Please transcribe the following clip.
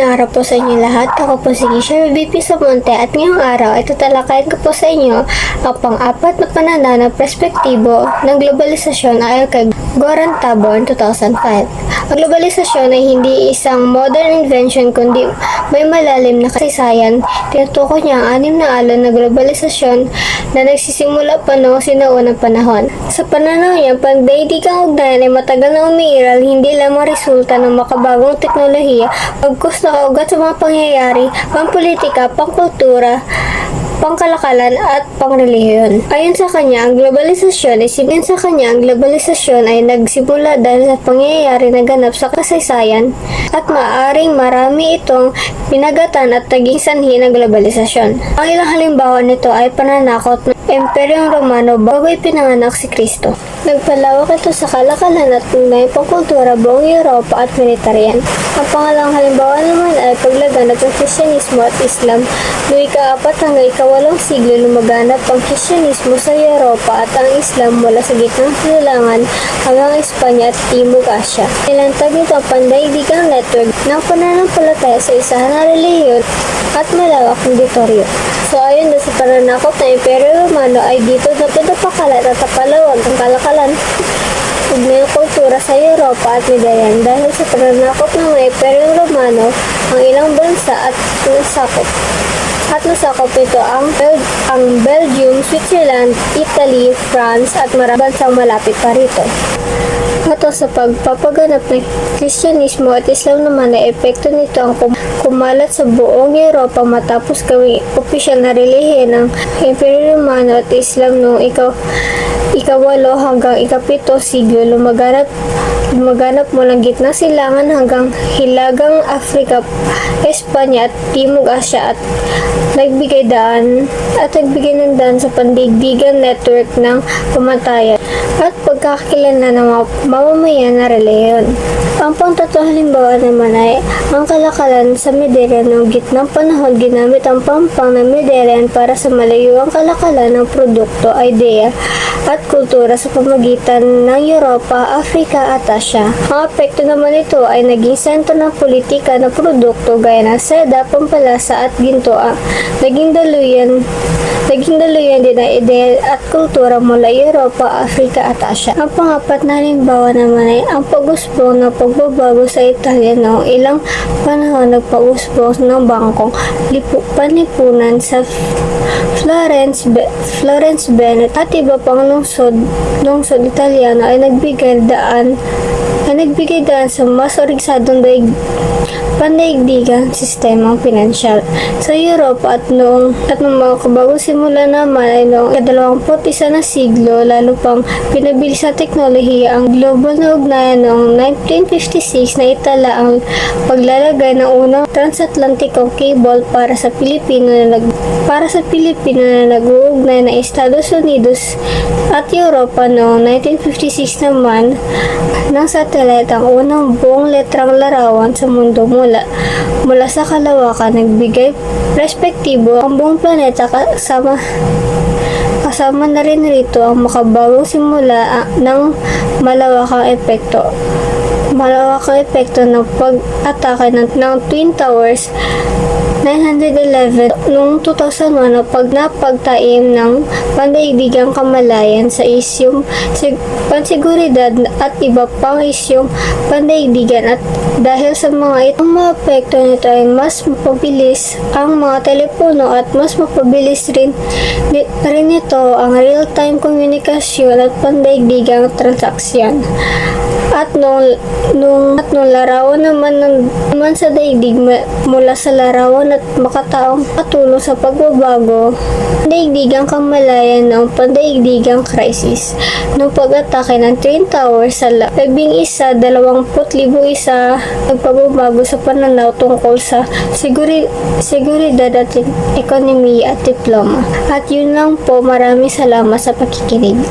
araw po sa inyo lahat. Ako po si Gisha VP Samonte at ngayong araw ay tatalakayin ko po sa inyo ang pang-apat na pananaw ng perspektibo ng globalisasyon ayon kay Goran Tabor 2005. Ang globalisasyon ay hindi isang modern invention kundi may malalim na kasaysayan. Tinutukoy niya ang anim na alon na globalisasyon na nagsisimula pa noong sinaunang panahon. Sa pananaw niya, pagdaigdigang ugnayan ay matagal na umiiral hindi lamang resulta ng makabagong teknolohiya, pagkus na kaugat sa mga pangyayari, pangpolitika, pangkultura, pangkalakalan at pangrelihiyon. Ayon sa kanya, ang globalisasyon ay simin sa kanya, ang globalisasyon ay nagsimula dahil sa pangyayari na ganap sa kasaysayan at maaring marami itong pinagatan at naging sanhi ng globalisasyon. Ang ilang halimbawa nito ay pananakot ng Imperyong Romano bago ipinanganak si Kristo. Nagpalawak ito sa kalakalan at may pangkultura buong Europa at Mediterranean. Ang pangalang halimbawa naman ay paglaganap ng Kristyanismo at Islam. Noong ika-apat hanggang ikawalong siglo lumaganap ang Kristyanismo sa Europa at ang Islam mula sa gitnang silangan hanggang Espanya at Timog Asya. Nilantag nito ang pandaigdigang network ng pananampalataya sa isahan na relihiyon at malawak ng teritoryo. So ayon na sa pananakot ng Imperyo Romano ay dito na pinapakalat at napalawag ang kalakalan ug kultura sa Europa at Mediterranean dahil sa pananakot ng mga Imperyong Romano ang ilang bansa at nasakop. At nasakop ito ang, Bel- ang Belgium, Switzerland, Italy, France at maraming bansang malapit pa rito. Ato sa pagpapaganap ng Kristyanismo at Islam naman ay epekto nito ang kum- kumalat sa buong Europa matapos gawing opisyal na relihiyon ng Imperyo Romano at Islam noong ikaw ikawalo hanggang ikapito siglo lumaganap lumaganap mula gitna silangan hanggang hilagang Afrika, Espanya at Timog Asya at nagbigay daan at nagbigay ng daan sa pandigdigan network ng pamatayan at pagkakilala ng mga mamamayan na reliyon. Ang pangtatlo halimbawa naman ay ang kalakalan sa Medellin noong gitnang panahon ginamit ang pampang ng Medellin para sa malayuang kalakalan ng produkto, idea at kultura sa pamagitan ng Europa, Afrika at Asya. Ang apekto naman ito ay naging sentro ng politika ng produkto gaya ng seda, pampalasa at ginto. Naging daluyan Naging daluyan din ang ideya at kultura mula Europa, Afrika at Asya. Ang pangapat na halimbawa naman ay ang pag-usbong ng pagbabago sa Italia noong ilang panahon nagpa-usbong ng bangkong lipu- panipunan sa Florence, Be- Florence Bennett. At iba pang lungsod, lungsod Italiano ay nagbigay daan ay nagbigay daan sa mas origsadong daig pandaigdigang sistemang pinansyal sa Europa at noong at noong mga kabagong simula naman ay noong ikadalawamput isa na siglo lalo pang pinabilis sa teknolohiya ang global na ugnayan noong 1956 na itala ang paglalagay ng unang transatlantikong cable para sa Pilipino na nag para sa Pilipino na nag-uugnay ng Estados Unidos at Europa noong 1956 naman ng satellite ang unang buong letrang larawan sa mundo. mula mula sa kalawakan nagbigay perspektibo ang buong planeta kasama kasama na rin rito ang makabagong simula ah, ng malawakang epekto. Malawakang epekto ng pag-atake ng, ng Twin Towers 911 noong 2001 na pag napagtaim ng pandaigdigang kamalayan sa isyong sig- pansiguridad at iba pang isyong pandaigdigan at dahil sa mga itong mga apekto nito ay mas mapabilis ang mga telepono at mas mapabilis rin, ni- rin ito ang real-time komunikasyon at pandaigdigang transaksyon. At nung, nung, at nung larawan naman, ng, naman sa daigdig mula sa larawan at makataong patulong sa pagbabago, daigdigang kamalayan ng pandaigdigang crisis. Nung pag-atake ng Twin Towers sa la- labing isa, dalawamput libo isa, nagpababago sa pananaw tungkol sa siguri, seguridad at ekonomiya at diploma. At yun lang po, maraming salamat sa pakikinig.